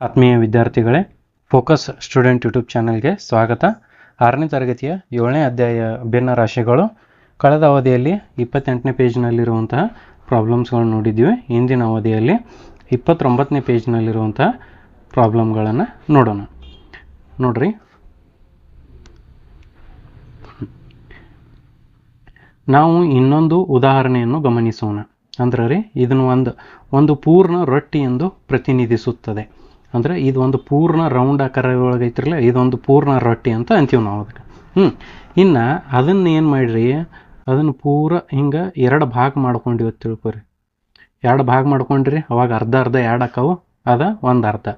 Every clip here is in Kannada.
ಆತ್ಮೀಯ ವಿದ್ಯಾರ್ಥಿಗಳೇ ಫೋಕಸ್ ಸ್ಟೂಡೆಂಟ್ ಯೂಟ್ಯೂಬ್ ಚಾನಲ್ಗೆ ಸ್ವಾಗತ. ಆರನೇ ತರಗತಿಯ ಏಳನೇ ಅಧ್ಯಾಯ ಭಿನ್ನ ರಾಶಿಗಳು. ಕಳೆದ ಅವಧಿಯಲ್ಲಿ ಇಪ್ಪತ್ತೆಂಟನೇ ಪೇಜ್ನಲ್ಲಿರುವಂತಹ ಪ್ರಾಬ್ಲಮ್ಸ್ಗಳನ್ನು ನೋಡಿದ್ದೀವಿ. ಇಂದಿನ ಅವಧಿಯಲ್ಲಿ ಇಪ್ಪತ್ತೊಂಬತ್ತನೇ ಪೇಜ್ನಲ್ಲಿರುವಂತಹ ಪ್ರಾಬ್ಲಮ್ಗಳನ್ನು ನೋಡೋಣ. ನೋಡ್ರಿ. ನಾವು ಇನ್ನೊಂದು ಉದಾಹರಣೆಯನ್ನು ಗಮನಿಸೋಣ. ಅಂದ್ರೆ ರೀ ಇದನ್ನು ಒಂದು ಒಂದು ಪೂರ್ಣ ರೊಟ್ಟಿ ಎಂದು ಪ್ರತಿನಿಧಿಸುತ್ತದೆ. ಅಂದ್ರೆ ಇದು ಒಂದು ಪೂರ್ಣ ರೌಂಡ್ ಆಕಾರ ಐತಿರಲ್ಲ ಇದೊಂದು ಪೂರ್ಣ ರೊಟ್ಟಿ ಅಂತ ಅಂತೀವಿ ನಾವು ಅದಕ್ಕೆ. ಹ್ಞೂ ಇನ್ನು ಅದನ್ನ ಏನು ಮಾಡಿರಿ? ಅದನ್ನು ಪೂರ ಹಿಂಗೆ ಎರಡು ಭಾಗ ಮಾಡ್ಕೊಂಡಿವಿ ಅಂತ ತಿಳ್ಕೊರಿ. ಎರಡು ಭಾಗ ಮಾಡ್ಕೊಂಡ್ರಿ, ಅವಾಗ ಅರ್ಧ ಅರ್ಧ ಎರಡು ಹಾಕವು ಅದ ಒಂದು ಅರ್ಧ.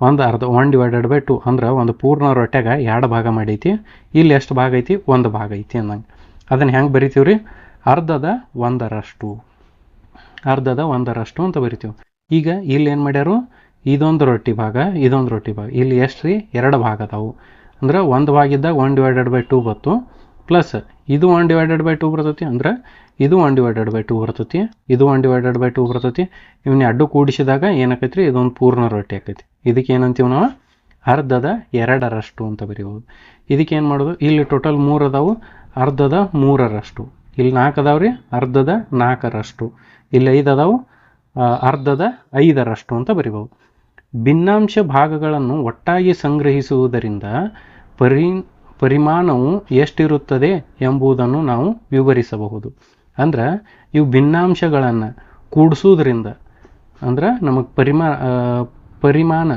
ಒಂದು ಅರ್ಧ ಒನ್ ಡಿವೈಡೆಡ್ ಬೈ ಟು ಅಂದ್ರೆ ಒಂದು ಪೂರ್ಣ ರೊಟ್ಯಾಗ ಎರಡು ಭಾಗ ಮಾಡೈತಿ. ಇಲ್ಲಿ ಎಷ್ಟು ಭಾಗ ಐತಿ? ಒಂದು ಭಾಗ ಐತಿ ಅಂದಂಗೆ. ಅದನ್ನು ಹೆಂಗೆ ಬರಿತೀವಿ ಅರ್ಧದ ಒಂದರಷ್ಟು. ಅರ್ಧದ ಒಂದರಷ್ಟು ಅಂತ ಬರಿತೀವಿ. ಈಗ ಇಲ್ಲಿ ಏನು ಮಾಡ್ಯಾರು? ಇದೊಂದು ರೊಟ್ಟಿ ಭಾಗ, ಇದೊಂದು ರೊಟ್ಟಿ ಭಾಗ. ಇಲ್ಲಿ ಎಷ್ಟು ರೀ? ಎರಡು ಭಾಗ ಅದಾವು. ಅಂದ್ರೆ ಒಂದು ಭಾಗ ಇದ್ದಾಗ ಒನ್ ಡಿವೈಡೆಡ್ ಬೈ ಟೂ ಬತ್ತು. ಪ್ಲಸ್ ಇದು ಒನ್ ಡಿವೈಡೆಡ್ ಬೈ ಟೂ ಬರ್ತೈತಿ, ಅಂದ್ರೆ ಇದು ಒನ್ ಡಿವೈಡೆಡ್ ಬೈ ಟೂ ಬರ್ತೈತಿ, ಇದು ಒನ್ ಡಿವೈಡೆಡ್ ಬೈ ಟೂ ಬರ್ತೈತಿ. ಇವನ್ನ ಅಡ್ಡು ಕೂಡಿಸಿದಾಗ ಏನಾಕೈತಿ ರೀ ಇದೊಂದು ಪೂರ್ಣ ರೊಟ್ಟಿ ಆಕೈತಿ. ಇದಕ್ಕೆ ಏನಂತೀವಿ ನಾವು? ಅರ್ಧದ ಎರಡರಷ್ಟು ಅಂತ ಬರೀಬೋದು ಇದಕ್ಕೆ ಏನು ಮಾಡೋದು? ಇಲ್ಲಿ ಟೋಟಲ್ ಮೂರು ಅದಾವು. ಅರ್ಧದ ಮೂರರಷ್ಟು. ಇಲ್ಲಿ ನಾಲ್ಕು ಅದಾವೆ ರೀ? ಅರ್ಧದ ನಾಲ್ಕರಷ್ಟು. ಇಲ್ಲಿ ಐದು ಅದಾವು. ಅರ್ಧದ ಐದರಷ್ಟು ಅಂತ ಬರಿಬೋದು ಭಿನ್ನಾಂಶ ಭಾಗಗಳನ್ನು ಒಟ್ಟಾಗಿ ಸಂಗ್ರಹಿಸುವುದರಿಂದ ಪರಿ, ಪರಿಮಾಣವು ಎಷ್ಟಿರುತ್ತದೆ ಎಂಬುದನ್ನು ನಾವು ವಿವರಿಸಬಹುದು. ಅಂದ್ರೆ, ಇವು ಭಿನ್ನಾಂಶಗಳನ್ನು ಕೂಡಿಸುವುದರಿಂದ, ಅಂದ್ರೆ ನಮಗೆ ಪರಿಮಾ ಪರಿಮಾಣ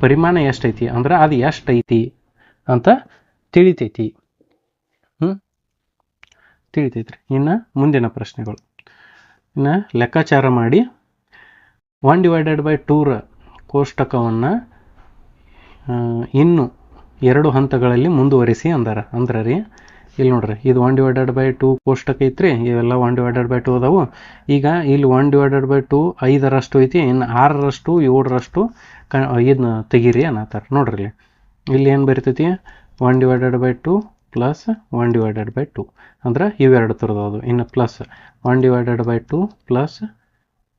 ಪರಿಮಾಣ ಎಷ್ಟೈತಿ, ಅಂದ್ರೆ ಅದು ಎಷ್ಟೈತಿ ಅಂತ ತಿಳಿತೈತಿ. ಹ್ಞೂ ತಿಳಿತೈತ್ರಿ. ಇನ್ನು ಮುಂದಿನ ಪ್ರಶ್ನೆಗಳು. ಇನ್ನು ಲೆಕ್ಕಾಚಾರ ಮಾಡಿ. ಒನ್ ಡಿವೈಡೆಡ್ ಬೈ ಟೂರ ಕೋಷ್ಟಕವನ್ನು ಇನ್ನು ಎರಡು ಹಂತಗಳಲ್ಲಿ ಮುಂದುವರಿಸಿ ಅಂದಾರ. ಅಂದ್ರೆ ರೀ ಇಲ್ಲಿ ನೋಡ್ರಿ, ಇದು ಒನ್ ಡಿವೈಡೆಡ್ ಬೈ ಟೂ ಕೋಷ್ಟಕ ಐತ್ರಿ, ಇವೆಲ್ಲ ಒನ್ ಡಿವೈಡೆಡ್ ಬೈ ಟೂ ಅದಾವು. ಈಗ ಇಲ್ಲಿ ಒನ್ ಡಿವೈಡೆಡ್ ಬೈ ಟೂ ಐದರಷ್ಟು ಐತಿ, ಇನ್ನು ಆರರಷ್ಟು, ಏಳರಷ್ಟು ಕ, ಇದನ್ನ ತೆಗೀರಿ ಅನ್ನತ್ತಾರ ನೋಡ್ರಿ, ಇಲ್ಲಿ ಇಲ್ಲಿ ಏನು ಬರ್ತೈತಿ? One divided by two plus one divided by two ಅಂದ್ರೆ ಇವೆರಡು ಥರದವು ಇನ್ನು plus one divided by two plus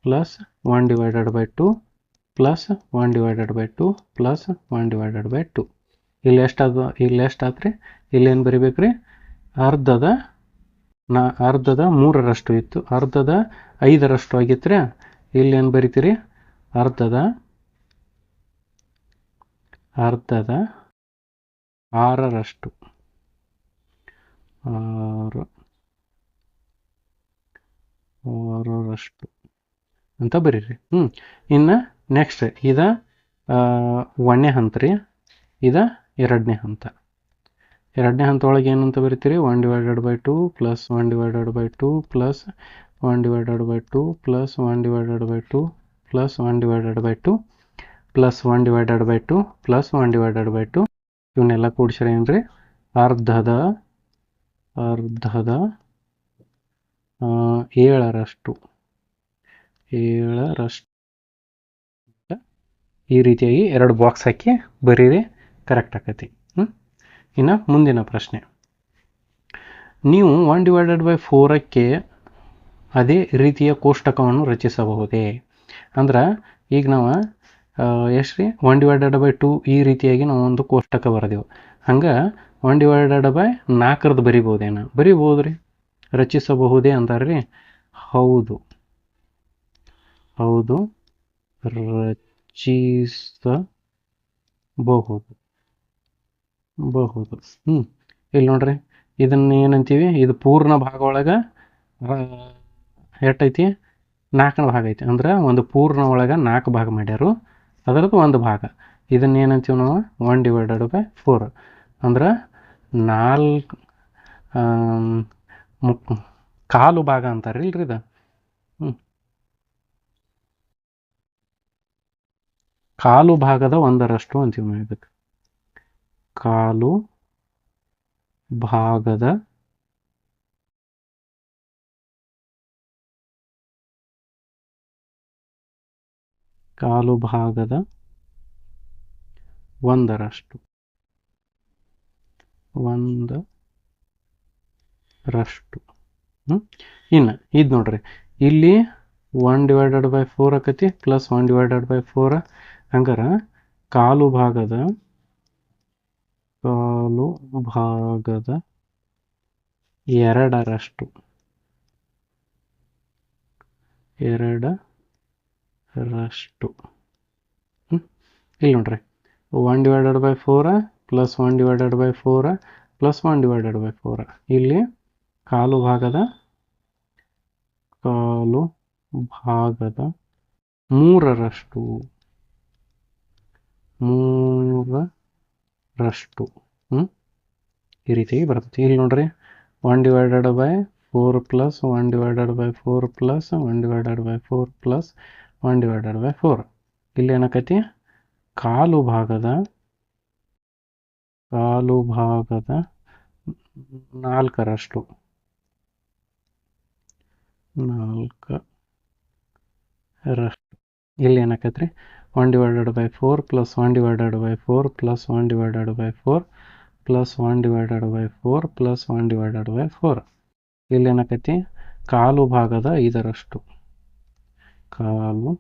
plus one divided by two plus one divided by two plus one divided by two ಇಲ್ಲಿ ಎಷ್ಟಾದ, ಇಲ್ಲಿ ರೀ ಇಲ್ಲಿ ಏನು ರೀ ಅರ್ಧದ ನಾ, ಅರ್ಧದ ಮೂರರಷ್ಟು ಇತ್ತು. ಅರ್ಧದ ಐದರಷ್ಟು ಆಗಿತ್ರಿ? ಇಲ್ಲಿ ಏನು ಬರಿತೀರಿ? ಅರ್ಧದ ಅರ್ಧದ ಆರರಷ್ಟು. ಆರು, ಆರರಷ್ಟು. ಅಂತ ಬರೀರಿ. ಹ್ಞೂ ಇನ್ನು ನೆಕ್ಸ್ಟ್ ಇದ ಒಂದನೇ ಹಂತ ರೀ. ಇದ ಎರಡನೇ ಹಂತ. ಎರಡನೇ ಹಂತ ಒಳಗೆ ಏನಂತ ಬರಿತೀರಿ? One divided by two plus one divided by two plus one divided by two plus one divided by two plus one divided by two plus one divided by two plus one divided by two ಇವನ್ನೆಲ್ಲ ಕೂಡಿಸ್ರಿ ಏನ್ರಿ? ಅರ್ಧದ ಅರ್ಧದ ಏಳರಷ್ಟು. ಏಳರಷ್ಟು. ಈ ರೀತಿಯಾಗಿ ಎರಡು ಬಾಕ್ಸ್ ಹಾಕಿ ಬರೀರಿ ಕರೆಕ್ಟ್ ಆಕತಿ. ಹ್ಞೂ ಇನ್ನು ಮುಂದಿನ ಪ್ರಶ್ನೆ. ನೀವು ಒನ್ ಡಿವೈಡೆಡ್ ಬೈ ಫೋರಕ್ಕೆ ಅದೇ ರೀತಿಯ ಕೋಷ್ಟಕವನ್ನು ರಚಿಸಬಹುದೇ? ಅಂದ್ರೆ, ಈಗ ನಾವು ಎಷ್ಟು ರೀ? ಒನ್ ಡಿವೈಡೆಡ್ ಬೈ ಟು ಈ ರೀತಿಯಾಗಿ ನಾವು ಒಂದು ಕೋಷ್ಟಕ ಬರೆದೆವು. ಹಂಗೆ ಒನ್ ಡಿವೈಡೆಡ್ ಬೈ ನಾಲ್ಕರದ್ದು ಬರಿಬೋದೇನ ಬರಿಬೋದು ರೀ. ರಚಿಸಬಹುದೇ ಅಂತಾರೆ ರೀ ಹೌದು. ಹೌದು ರಚಿಸಬಹುದು ಬಹುದು ಹ್ಞೂ ಇಲ್ಲಿ ನೋಡ್ರಿ. ಇದನ್ನ ಏನಂತೀವಿ? ಇದು ಪೂರ್ಣ ಭಾಗ ಒಳಗೆ ಎಷ್ಟೈತಿ? ನಾಲ್ಕನೇ ಭಾಗ ಐತಿ. ಅಂದ್ರೆ ಒಂದು ಪೂರ್ಣ ಒಳಗೆ ನಾಲ್ಕು ಭಾಗ ಮಾಡ್ಯಾರು. ಅದರದ್ದು ಒಂದು ಭಾಗ. ಇದನ್ನ ಏನಂತೀವಿ ನಾವು? ಒನ್ ಡಿವೈಡೆಡ್ ಬೈ ಫೋರ್ ಅಂದ್ರೆ ನಾಲ್ಕು ಕಾಲು ಭಾಗ ಅಂತಾರೆ ಇಲ್ರಿ ಇದು ಹ್ಞೂ ಕಾಲು ಭಾಗದ ಒಂದರಷ್ಟು ಅಂತೀವಿ ನಾವು ಇದಕ್ಕೆ ಕಾಲು ಭಾಗದ ಕಾಲು ಭಾಗದ ಒಂದರಷ್ಟು. ಒಂದರಷ್ಟು. ಹ್ಞೂ ಇನ್ನು, ಇದು ನೋಡ್ರಿ. ಇಲ್ಲಿ ಒನ್ ಡಿವೈಡೆಡ್ ಬೈ ಫೋರ್ ಆಕತಿ plus one divided by four ಹಂಗಾರ? ಕಾಲು ಭಾಗದ ಕಾಲು ಭಾಗದ ಎರಡರಷ್ಟು. ಎರಡರಷ್ಟು? ಇಲ್ಲಿ ನೋಡ್ರಿ. One divided by four plus one divided by four plus one divided by four. ಇಲ್ಲಿ ಕಾಲು ಭಾಗದ ಕಾಲು ಭಾಗದ ಮೂರರಷ್ಟು. ಮೂರರಷ್ಟು. ಹ್ಞೂ ಈ ರೀತಿಯಾಗಿ ಬರ್ತೈತಿ. ಇಲ್ಲಿ ನೋಡ್ರಿ one divided by four plus one divided by four plus one divided by four plus one divided by four ಇಲ್ಲಿ ಏನಾಕೈತಿ ಕಾಲು ಭಾಗದ ಕಾಲು ಭಾಗದ ನಾಲ್ಕರಷ್ಟು. ನಾಲ್ಕರಷ್ಟು. ಇಲ್ಲಿ ಏನಾಕೈತ್ರಿ one divided by four plus one divided by four plus one divided by four plus one divided four plus one divided four ಇಲ್ಲಿ ಏನಾಕೈತಿ ಕಾಲು ಭಾಗದ ಐದರಷ್ಟು. ಕಾಲು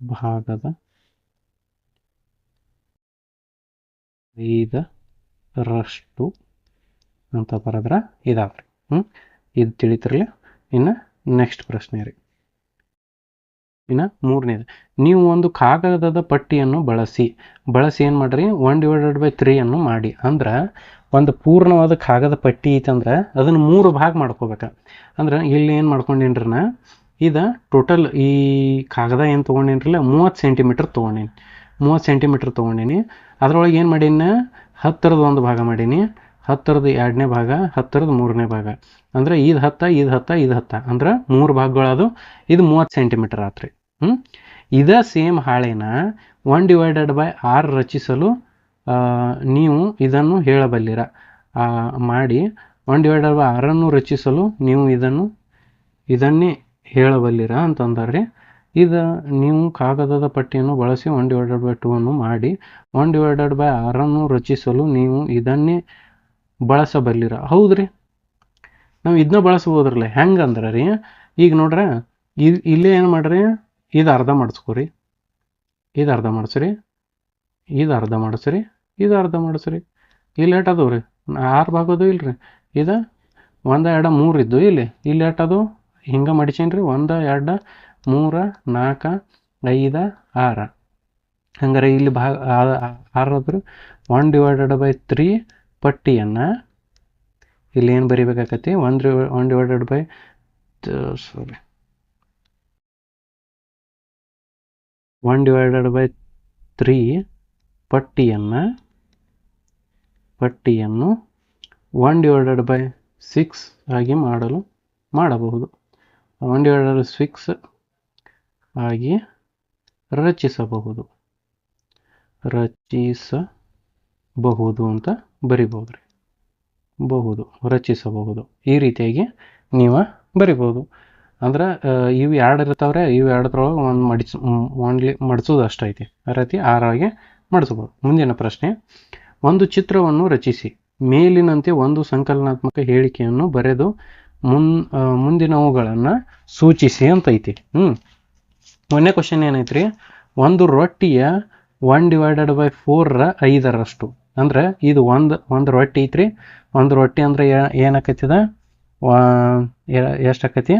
ಭಾಗದ ಐದರಷ್ಟು ಅಂತ ಬರೆದ್ರೆ ಇದಾವ್ರಿ ಹ್ಞೂ ಇದು ತಿಳಿತಿರಲಿ. ಇನ್ನು ನೆಕ್ಸ್ಟ್ ಪ್ರಶ್ನೆ ರೀ. ಇನ್ನು ಮೂರನೇದು. ನೀವು ಒಂದು ಕಾಗದದ ಪಟ್ಟಿಯನ್ನು ಬಳಸಿ ಬಳಸಿ ಏನು ಮಾಡ್ರಿ? ಒನ್ ಡಿವೈಡೆಡ್ ಬೈ ತ್ರೀಯನ್ನು ಮಾಡಿ. ಅಂದ್ರೆ ಒಂದು ಪೂರ್ಣವಾದ ಕಾಗದ ಪಟ್ಟಿ ಐತಂದ್ರೆ ಅದನ್ನು ಮೂರು ಭಾಗ ಮಾಡ್ಕೋಬೇಕು. ಅಂದ್ರೆ ಇಲ್ಲಿ ಏನು ಮಾಡ್ಕೊಂಡೇನ್ರಿ ನಾ ಇದು ಟೋಟಲ್ ಈ ಕಾಗದ ಏನು ತೊಗೊಂಡೇನ್ರಲ್ಲ? ಮೂವತ್ತು ಸೆಂಟಿಮೀಟ್ರ್ ತೊಗೊಂಡೇನಿ. ಮೂವತ್ತು ಸೆಂಟಿಮೀಟ್ರ್ ತೊಗೊಂಡೇನಿ. ಅದರೊಳಗೆ ಏನು ಮಾಡೀನಿ? ಹತ್ತಿರದ ಒಂದು ಭಾಗ ಮಾಡೀನಿ. ಹತ್ತಿರದ ಎರಡನೇ ಭಾಗ, ಹತ್ತಿರದ ಮೂರನೇ ಭಾಗ. ಅಂದ್ರೆ ಇದು ಹತ್ತ ಇದು ಹತ್ತ ಇದು ಹತ್ತ. ಅಂದ್ರೆ ಮೂರು ಭಾಗಗಳದು ಇದು ಮೂವತ್ತು ಸೆಂಟಿಮೀಟರ್ ಆತ್ರಿ. ಹ್ಞೂ ಇದ ಸೇಮ್ ಹಾಳೆನ ಒನ್ ಡಿವೈಡೆಡ್ ಬೈ ಆರ್ ರಚಿಸಲು ನೀವು ಇದನ್ನು ಹೇಳಬಲ್ಲಿರ. ಮಾಡಿ ಒನ್ ಡಿವೈಡೆಡ್ ಬೈ ಆರನ್ನು ರಚಿಸಲು ನೀವು ಇದನ್ನು, ಇದನ್ನೇ ಹೇಳಬಲ್ಲಿರ ಅಂತಂದರೆ ಇದು ನೀವು ಕಾಗದದ ಪಟ್ಟಿಯನ್ನು ಬಳಸಿ ಒನ್ ಡಿವೈಡೆಡ್ ಬೈ ಟೂ ಅನ್ನು ಮಾಡಿ ಒನ್ ಡಿವೈಡೆಡ್ ಬೈ ಆರನ್ನು ರಚಿಸಲು ನೀವು ಇದನ್ನೇ ಬಳಸಬಲ್ಲಿರ. ಹೌದ್ರಿ? ನಾವು ಇದನ್ನ ಬಳಸ್ಬೋದ್ರಲ್ಲ ಹೆಂಗಂದ್ರೆ ರೀ ಈಗ ನೋಡ್ರ ಇಲ್ಲೇ ಏನು ಮಾಡ್ರಿ? ಇದು ಅರ್ಧ ಮಾಡಿಸ್ಕೊರಿ. ಇದು ಅರ್ಧ ಮಾಡಿಸ್ರಿ. ಇದು ಅರ್ಧ ಮಾಡಿಸ್ರಿ. ಇದು ಅರ್ಧ ಮಾಡಿಸ್ರಿ. ಇಲ್ಲಿ ಏಟ್ ಅದಾವ ರೀ ಆರು ಭಾಗದು ಇಲ್ರಿ. ಇದು ಒಂದ, ಎರಡ, ಮೂರು ಇದ್ದು ಇಲ್ಲಿ. ಇಲ್ಲಿ ಏಟ್ ಅದು ಹಿಂಗೆ ಮಡಿಸೇನಿ ರೀ ಒಂದು, ಎರಡು, ಮೂರು ನಾಲ್ಕು ಐದು, ಆರು. ಹಂಗಾರೆ ಇಲ್ಲಿ ಭಾಗ ಆರು ಅದ್ರಿ ಒನ್ ಡಿವೈಡೆಡ್ ಬೈ ತ್ರೀ ಪಟ್ಟಿಯನ್ನು ಇಲ್ಲಿ ಏನು ಬರಿಬೇಕಾಕತಿ one one divided by sorry. One divided by three ಪಟ್ಟಿಯನ್ನು ಪಟ್ಟಿಯನ್ನು ಒನ್ ಡಿವೈಡೆಡ್ ಬೈ ಸಿಕ್ಸ್ ಆಗಿ ಮಾಡಲು ಮಾಡಬಹುದು. ಒನ್ ಡಿವೈಡೆಡ್ ಸಿಕ್ಸ್ ಆಗಿ ರಚಿಸಬಹುದು. ರಚಿಸಬಹುದು ಅಂತ ಬರಿಬೋದು ರೀ ಬಹುದು, ರಚಿಸಬಹುದು. ಈ ರೀತಿಯಾಗಿ ನೀವು ಬರಿಬೋದು. ಅಂದ್ರೆ ಇವು ಎರಡು ಇರ್ತಾವ್ರೆ, ಇವು ಎರಡರೊಳಗೆ ಒಂದು ಮಡಿಸ್ ಒನ್ಲಿ ಮಡಿಸೋದು ಅಷ್ಟೈತಿ ಆ ರೀತಿ ಆರಾಗಿ ಮಡಿಸ್ಬೋದು. ಮುಂದಿನ ಪ್ರಶ್ನೆ, ಒಂದು ಚಿತ್ರವನ್ನು ರಚಿಸಿ. ಮೇಲಿನಂತೆ ಒಂದು ಸಂಕಲನಾತ್ಮಕ ಹೇಳಿಕೆಯನ್ನು ಬರೆದು ಮುನ್ ಮುಂದಿನವುಗಳನ್ನು ಸೂಚಿಸಿ ಅಂತೈತಿ ಹ್ಞೂ ಮೊನ್ನೆ ಕ್ವಶನ್ ಏನೈತ್ರಿ? ಒಂದು ರೊಟ್ಟಿಯ ಒನ್ ಡಿವೈಡೆಡ್ ಬೈ ಫೋರ್ರ ಐದರಷ್ಟು. ಅಂದ್ರೆ, ಇದು ಒಂದು ಒಂದು ರೊಟ್ಟಿ ಐತ್ರಿ. ಒಂದು ರೊಟ್ಟಿ ಅಂದ್ರೆ ಏನಾಕತ್ತಿದ ಎಷ್ಟು ಆಕೈತಿ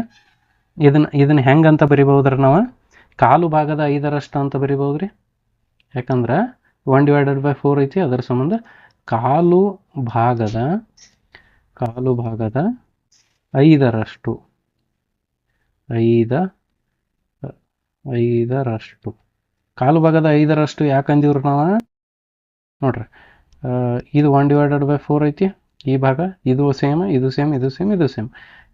ಇದನ್ನ ಇದನ್ನ ಹೆಂಗಂತ ಬರಿಬಹುದ್ರಿ ನಾವು? ಕಾಲು ಭಾಗದ ಐದರಷ್ಟು ಅಂತ ಬರಿಬಹುದ್ರಿ? ಯಾಕಂದ್ರೆ ಒನ್ ಡಿವೈಡೆಡ್ ಬೈ ಫೋರ್ ಐತಿ, ಅದರ ಸಂಬಂಧ ಕಾಲು ಭಾಗದ ಕಾಲು ಭಾಗದ ಐದರಷ್ಟು, ಐದ, ಐದರಷ್ಟು. ಕಾಲು ಭಾಗದ ಐದರಷ್ಟು ಯಾಕಂದಿವ್ರಿ ನಾವು? ನೋಡ್ರಿ ಇದು ಒನ್ ಡಿವೈಡೆಡ್ ಬೈ ಫೋರ್ ಐತಿ, ಈ ಭಾಗ ಇದು ಸೇಮ್ ಇದು ಸೇಮ್ ಇದು ಸೇಮ್ ಇದು ಸೇಮ್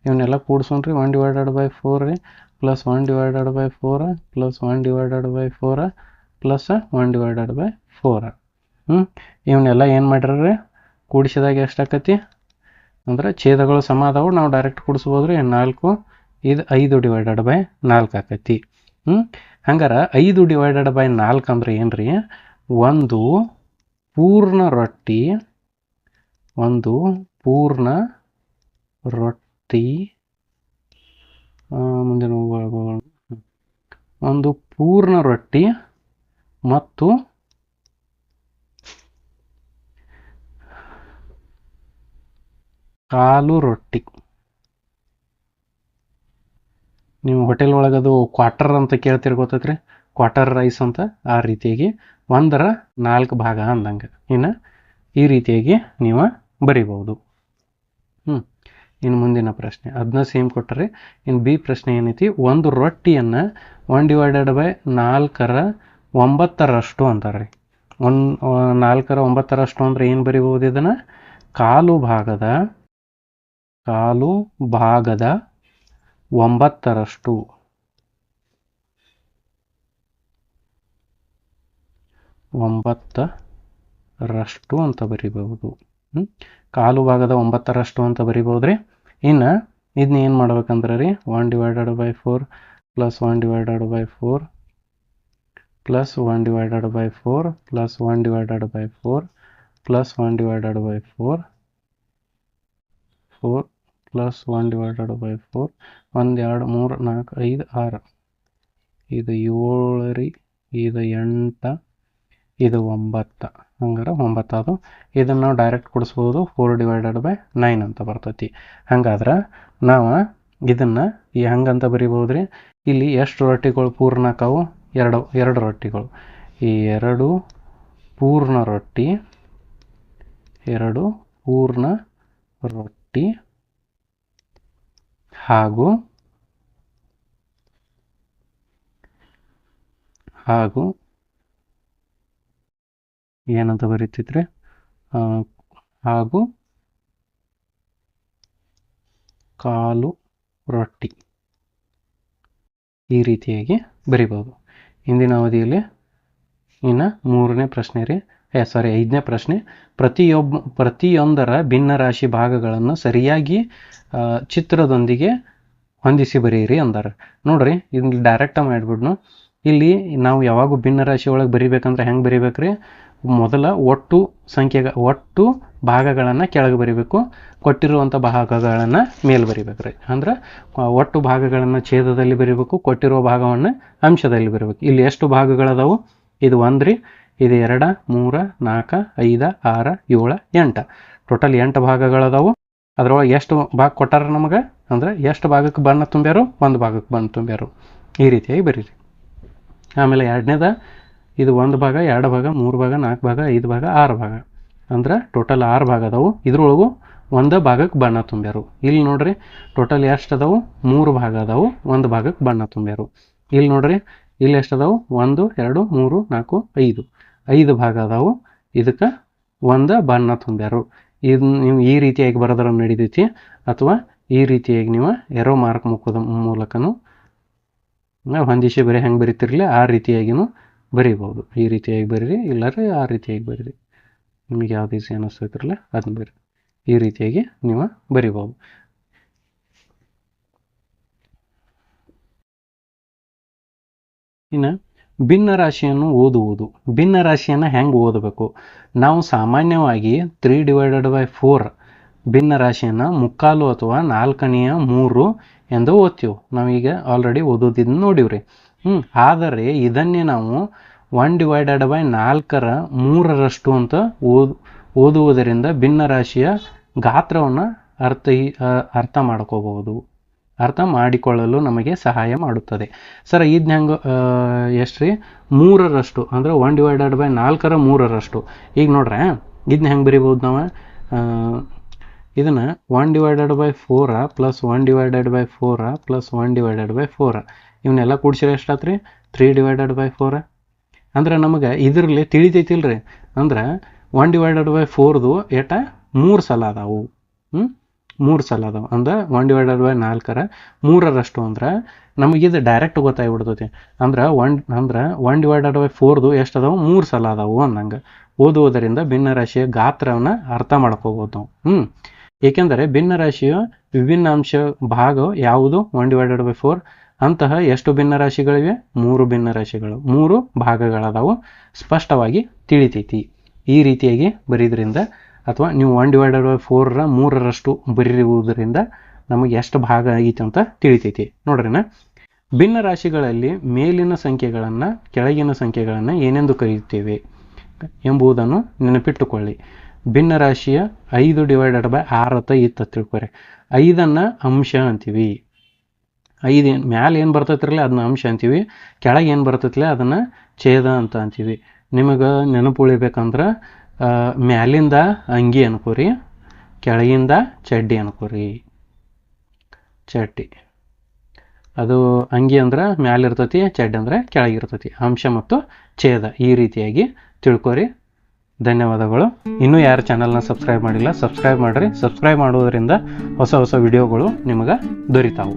ಇವನ್ನೆಲ್ಲ ಕೂಡ್ಸೋಣ್ರಿ. ಒನ್ ಡಿವೈಡೆಡ್ ಬೈ ಫೋರ್ ರೀ. Plus one divided by four plus one divided by four plus one divided by four ಹ್ಞೂ ಇವನ್ನೆಲ್ಲ ಏನು ಮಾಡ್ರಿ ಕೂಡಿಸಿದಾಗ ಎಷ್ಟಾಕತಿ? ಅಂದ್ರೆ ಛೇದಗಳು ಸಮ ಅದಾವು ನಾವು ಡೈರೆಕ್ಟ್ ಕೂಡಿಸ್ಬೋದು ರೀ ನಾಲ್ಕು, ಇದು ಐದು ಡಿವೈಡೆಡ್ ಬೈ ನಾಲ್ಕು ಆಕೈತಿ. ಹ್ಞೂ ಹಂಗಾರೆ ಐದು ಡಿವೈಡೆಡ್ ಬೈ ನಾಲ್ಕು ಅಂದ್ರೆ ಏನು ರೀ ಒಂದು ಪೂರ್ಣ ರೊಟ್ಟಿ, ಒಂದು ಪೂರ್ಣ ರೊಟ್ಟಿ. ಆ, ಮುಂದಿನ ಒಂದು ಪೂರ್ಣ ರೊಟ್ಟಿ ಮತ್ತು ಕಾಲು ರೊಟ್ಟಿ. ನೀವು ಹೋಟೆಲ್ ಒಳಗದು ಕ್ವಾರ್ಟರ್ ಅಂತ ಕೇಳ್ತಿರ್ ಗೊತ್ತೈತ್ರಿ? ಕ್ವಾರ್ಟರ್ ರೈಸ್ ಅಂತ ಆ ರೀತಿಯಾಗಿ ಒಂದರ ನಾಲ್ಕು ಭಾಗ ಅಂದಂಗೆ. ಇನ್ನು ಈ ರೀತಿಯಾಗಿ ನೀವು ಬರಿಬೋದು ಹ್ಞೂ ಇನ್ನು ಮುಂದಿನ ಪ್ರಶ್ನೆ. ಅದನ್ನ ಸೇಮ್ ಕೊಟ್ಟರೆ ಇನ್ನು ಬಿ ಪ್ರಶ್ನೆ ಏನೈತಿ? ಒಂದು ರೊಟ್ಟಿಯನ್ನು ಒನ್ ಡಿವೈಡೆಡ್ ಬೈ ನಾಲ್ಕರ ಒಂಬತ್ತರಷ್ಟು ಅಂತಾರೆ. ರೀ ಒನ್ ನಾಲ್ಕರ ಒಂಬತ್ತರಷ್ಟು ಅಂದ್ರೆ ಏನು ಬರಿಬೋದು ಇದನ್ನು? ಕಾಲು ಭಾಗದ ಕಾಲು ಭಾಗದ ಒಂಬತ್ತರಷ್ಟು. ಒಂಬತ್ತರಷ್ಟು ಅಂತ ಬರಿಬಹುದು? ಕಾಲು ಭಾಗದ ಒಂಬತ್ತರಷ್ಟು ಅಂತ ಬರಿಬೋದ್ರಿ. ಇನ್ನು ಇದನ್ನ ಏನು ಮಾಡ್ಬೇಕಂದ್ರೆ ರೀ? One divided by four plus one divided by four plus one divided by four plus one divided by four plus one divided by four four plus one divided by four ಒಂದು, ಎರಡು, ಮೂರು, ನಾಲ್ಕು, ಐದು, ಆರು. ಇದು ಏಳು ರೀ, ಇದು ಎಂಟು, ಇದು ಒಂಬತ್ತು. ಹಂಗಾರೆ ಒಂಬತ್ತದು. ಇದನ್ನು ನಾವು ಡೈರೆಕ್ಟ್ ಕೊಡಿಸ್ಬೋದು ಫೋರ್ ಡಿವೈಡೆಡ್ ಬೈ ನೈನ್ ಅಂತ ಬರ್ತೈತಿ. ಹಂಗಾದ್ರೆ ನಾವು ಇದನ್ನು ಈ ಹಂಗಂತ ಬರಿಬೋದು ರೀ ಇಲ್ಲಿ ಎಷ್ಟು ರೊಟ್ಟಿಗಳು ಪೂರ್ಣ ಎರಡು ಎರಡು ರೊಟ್ಟಿಗಳು. ಈ ಎರಡು ಪೂರ್ಣ ರೊಟ್ಟಿ, ಎರಡು ಪೂರ್ಣ ರೊಟ್ಟಿ ಹಾಗೂ ಹಾಗೂ ಏನಂತ ಬರೀತಿದ್ರೆ ಹಾಗೂ ಕಾಲು ರೊಟ್ಟಿ ಈ ರೀತಿಯಾಗಿ ಬರಿಬೋದು ಇಂದಿನ ಅವಧಿಯಲ್ಲಿ ಇನ್ನು ಮೂರನೇ ಪ್ರಶ್ನೆ ರೀ, ಏ ಸಾರಿ ಐದನೇ ಪ್ರಶ್ನೆ. ಪ್ರತಿಯೊಬ್ಬ ಪ್ರತಿಯೊಂದರ ಭಿನ್ನ ರಾಶಿ ಭಾಗಗಳನ್ನು ಸರಿಯಾಗಿ ಚಿತ್ರದೊಂದಿಗೆ ಹೊಂದಿಸಿ ಬರೀರಿ ಅಂದಾರೆ. ನೋಡ್ರಿ, ಇಲ್ಲಿ ಡೈರೆಕ್ಟಾಗಿ ಮಾಡಿಬಿಡ್ನು. ಇಲ್ಲಿ ನಾವು ಯಾವಾಗೂ ಭಿನ್ನರಾಶಿ ಒಳಗೆ ಬರಿಬೇಕಂದ್ರೆ ಹೆಂಗೆ ಬರಿಬೇಕ್ರಿ? ಮೊದಲ ಒಟ್ಟು ಸಂಖ್ಯೆ ಒಟ್ಟು ಭಾಗಗಳನ್ನು ಕೆಳಗೆ ಬರಿಬೇಕು. ಕೊಟ್ಟಿರುವಂಥ ಭಾಗಗಳನ್ನು ಮೇಲೆ ಬರಿಬೇಕ್ರಿ ಅಂದ್ರೆ ಆ, ಒಟ್ಟು ಭಾಗಗಳನ್ನು ಛೇದದಲ್ಲಿ ಬರಿಬೇಕು ಕೊಟ್ಟಿರುವ ಭಾಗವನ್ನು ಅಂಶದಲ್ಲಿ ಬರಿಬೇಕು. ಇಲ್ಲಿ ಎಷ್ಟು ಭಾಗಗಳದಾವು? ಇದು ಒಂದು ರೀ. ಇದು ಎರಡ ಮೂರ ನಾಲ್ಕ ಐದ ಆರ ಏಳ ಎಂಟು. ಟೋಟಲ್ ಎಂಟು ಭಾಗಗಳದಾವು. ಅದರೊಳಗೆ ಎಷ್ಟು ಭಾಗ ಕೊಟ್ಟಾರ ನಮಗೆ? ಅಂದ್ರೆ ಎಷ್ಟು ಭಾಗಕ್ಕೆ ಬಣ್ಣ ತುಂಬ್ಯಾರು ಒಂದು ಭಾಗಕ್ಕೆ ಬಣ್ಣ ತುಂಬ್ಯಾರು. ಈ ರೀತಿಯಾಗಿ ಬರೀರಿ. ಆಮೇಲೆ ಎರಡನೇದ ಇದು ಒಂದು ಭಾಗ, ಎರಡು ಭಾಗ, ಮೂರು ಭಾಗ, ನಾಲ್ಕು ಭಾಗ, ಐದು ಭಾಗ, ಆರು ಭಾಗ. ಅಂದ್ರೆ ಟೋಟಲ್ ಆರು ಭಾಗ ಅದಾವು. ಇದ್ರೊಳಗು ಒಂದು ಭಾಗಕ್ಕೆ ಬಣ್ಣ ತುಂಬ್ಯಾರು. ಇಲ್ಲಿ ನೋಡ್ರಿ ಟೋಟಲ್ ಎಷ್ಟು ಅದಾವು? ಮೂರು ಭಾಗ ಅದಾವು. ಒಂದು ಭಾಗಕ್ಕೆ ಬಣ್ಣ ತುಂಬ್ಯಾರು. ಇಲ್ಲಿ ನೋಡ್ರಿ ಇಲ್ಲಿ ಎಷ್ಟು ಅದಾವು? ಒಂದು, ಎರಡು, ಮೂರು, ನಾಲ್ಕು, ಐದು. ಐದು ಭಾಗ ಅದಾವು. ಇದಕ್ಕೆ ಒಂದು ಬಣ್ಣ ತುಂಬ್ಯಾರು. ಇದು ನೀವು ಈ ರೀತಿಯಾಗಿ ಬರೋದ್ರ ನಡೀತೈತಿ. ಅಥವಾ ಈ ರೀತಿಯಾಗಿ ನೀವು ಎರೋ ಮಾರ್ಕ್ ಮುಖದ ಮೂಲಕನೂ ಹೊಂದಿಸಿ ಬರೀ ಹೆಂಗೆ ಬರೀತಿರ್ಲಿ, ಆ ರೀತಿಯಾಗಿನೂ ಬರಿಬೋದು ಈ ರೀತಿಯಾಗಿ ಬರೀರಿ ಇಲ್ಲಾರೆ ಆ ರೀತಿಯಾಗಿ ಬರೀರಿ. ನಿಮಗೆ ಯಾವ್ದು ಈಸಿ ಅನ್ನಿಸ್ತೈತಿರಲ್ಲ ಅದನ್ನ ಬರೀರಿ. ಈ ರೀತಿಯಾಗಿ ನೀವು ಬರಿಬೋದು ಇನ್ನು ಭಿನ್ನ ರಾಶಿಯನ್ನು ಓದುವುದು. ಭಿನ್ನ ರಾಶಿಯನ್ನು ಹೆಂಗೆ ಓದಬೇಕು? ನಾವು ಸಾಮಾನ್ಯವಾಗಿ ತ್ರೀ ಡಿವೈಡೆಡ್ ಬೈ ಫೋರ್ ಭಿನ್ನ ರಾಶಿಯನ್ನು ಮುಕ್ಕಾಲು ಅಥವಾ ನಾಲ್ಕನೆಯ ಮೂರು ಎಂದು ಓದ್ತೀವಿ. ನಾವೀಗ ಆಲ್ರೆಡಿ ಓದೋದಿದ್ದು ನೋಡಿವ್ರಿ. ಹ್ಞೂ ಆದರೆ ಇದನ್ನೇ ನಾವು ಒನ್ ಡಿವೈಡೆಡ್ ಬೈ ನಾಲ್ಕರ ಮೂರರಷ್ಟು ಅಂತ ಓದ್, ಓದುವುದರಿಂದ ಭಿನ್ನ ರಾಶಿಯ ಗಾತ್ರವನ್ನು ಅರ್ಥ ಅರ್ಥ ಮಾಡ್ಕೋಬಹುದು. ಅರ್ಥ ಮಾಡಿಕೊಳ್ಳಲು ನಮಗೆ ಸಹಾಯ ಮಾಡುತ್ತದೆ. ಸರ್ ಇದನ್ನ ಹೆಂಗೆ ಎಷ್ಟು ರೀ ಮೂರರಷ್ಟು. ಅಂದರೆ ಒನ್ ಡಿವೈಡೆಡ್ ಬೈ ನಾಲ್ಕರ ಮೂರರಷ್ಟು. ಈಗ ನೋಡ್ರೆ ಇದನ್ನ ಹೆಂಗೆ ಬರಿಬೋದು ನಾವು? ಇದನ್ನು one divided by four plus one divided by four plus one divided by four ಇವನ್ನೆಲ್ಲ ಕೂಡಿಸಿದ್ರೆ ಎಷ್ಟಾತು ರೀ ತ್ರೀ ಡಿವೈಡೆಡ್ ಬೈ ಫೋರ ಅಂದ್ರೆ ನಮಗೆ ಇದರಲ್ಲಿ ತಿಳಿತೈತಿಲ್ರಿ. ಅಂದ್ರೆ ಒನ್ ಡಿವೈಡೆಡ್ ಬೈ ಫೋರ್ದು ಏಟ ಮೂರು ಸಲ ಅದಾವು. ಹ್ಞೂ ಮೂರು ಸಲ ಅದಾವು. ಅಂದ್ರೆ ಒನ್ ಡಿವೈಡೆಡ್ ಬೈ ನಾಲ್ಕರ ಮೂರರಷ್ಟು ಅಂದ್ರೆ ನಮಗಿದು ಡೈರೆಕ್ಟ್ ಗೊತ್ತಾಗ್ಬಿಡ್ತೈತಿ. ಅಂದ್ರೆ ಒನ್ ಅಂದ್ರೆ ಒನ್ ಡಿವೈಡೆಡ್ ಬೈ ಫೋರ್ದು ಎಷ್ಟು ಅದಾವು? ಮೂರು ಸಲ ಅದಾವು ಅಂದಂಗೆ. ಓದುವುದರಿಂದ ಭಿನ್ನ ರಾಶಿಯ ಗಾತ್ರವನ್ನು ಅರ್ಥ ಮಾಡ್ಕೋಬೋದು. ನಾವು ಹ್ಞೂ ಏಕೆಂದರೆ ಭಿನ್ನ ರಾಶಿಯ ವಿಭಿನ್ನ ಅಂಶ ಭಾಗ ಯಾವುದು? ಒನ್ ಡಿವೈಡೆಡ್ ಬೈ ಫೋರ್ ಅಂತಹ ಎಷ್ಟು ಭಿನ್ನ ರಾಶಿಗಳಿವೆ? ಮೂರು ಭಿನ್ನ ರಾಶಿಗಳು. ಮೂರು ಭಾಗಗಳದಾವು ಸ್ಪಷ್ಟವಾಗಿ ತಿಳಿತೈತಿ. ಈ ರೀತಿಯಾಗಿ ಬರೀದ್ರಿಂದ ಅಥವಾ ನೀವು ಒನ್ ಡಿವೈಡೆಡ್ ಬೈ ಫೋರ್ರ ಮೂರರಷ್ಟು ಬರೀರುವುದರಿಂದ ನಮಗೆ ಎಷ್ಟು ಭಾಗ ಆಗೈತೆ ಅಂತ ತಿಳಿತೈತಿ. ನೋಡ್ರಿನ? ಭಿನ್ನ ರಾಶಿಗಳಲ್ಲಿ ಮೇಲಿನ ಸಂಖ್ಯೆಗಳನ್ನು, ಕೆಳಗಿನ ಸಂಖ್ಯೆಗಳನ್ನು ಏನೆಂದು ಕರೆಯುತ್ತೇವೆ ಎಂಬುದನ್ನು ನೆನಪಿಟ್ಟುಕೊಳ್ಳಿ. ಭಿನ್ನ ರಾಶಿಯ ಐದು ಡಿವೈಡೆಡ್ ಬೈ ಆರು ಅಂತ ಇತ್ತ ತಿಳ್ಕೊರಿ. ಐದನ್ನು ಅಂಶ ಅಂತೀವಿ. ಐದು ಏನು ಮ್ಯಾಲೆ ಏನು ಬರ್ತೈತ್ರಲ್ಲ ಅದನ್ನ ಅಂಶ ಅಂತೀವಿ, ಕೆಳಗೆ ಏನು ಬರ್ತೈತಿಲ್ಲ ಅದನ್ನು ಛೇದ ಅಂತ ಅಂತೀವಿ. ನಿಮಗೆ ನೆನಪು ಉಳಿಬೇಕಂದ್ರೆ ಮ್ಯಾಲಿಂದ ಅಂಗಿ ಅನ್ಕೋರಿ, ಕೆಳಗಿಂದ ಚಡ್ಡಿ ಅನ್ಕೋರಿ. ಚಡ್ಡಿ. ಅದು ಅಂಗಿ ಅಂದ್ರೆ ಮ್ಯಾಲಿರ್ತತಿ ಚಡ್ಡಿ ಅಂದ್ರೆ ಕೆಳಗಿರ್ತತಿ ಅಂಶ ಮತ್ತು ಛೇದ ಈ ರೀತಿಯಾಗಿ ತಿಳ್ಕೊರಿ. ಧನ್ಯವಾದಗಳು. ಇನ್ನೂ ಯಾರು ಚಾನಲ್ನ ಸಬ್ಸ್ಕ್ರೈಬ್ ಮಾಡಿಲ್ಲ ಸಬ್ಸ್ಕ್ರೈಬ್ ಮಾಡಿರಿ. ಸಬ್ಸ್ಕ್ರೈಬ್ ಮಾಡೋದರಿಂದ ಹೊಸ ಹೊಸ ವಿಡಿಯೋಗಳು ನಿಮಗೆ ದೊರೀತಾವು.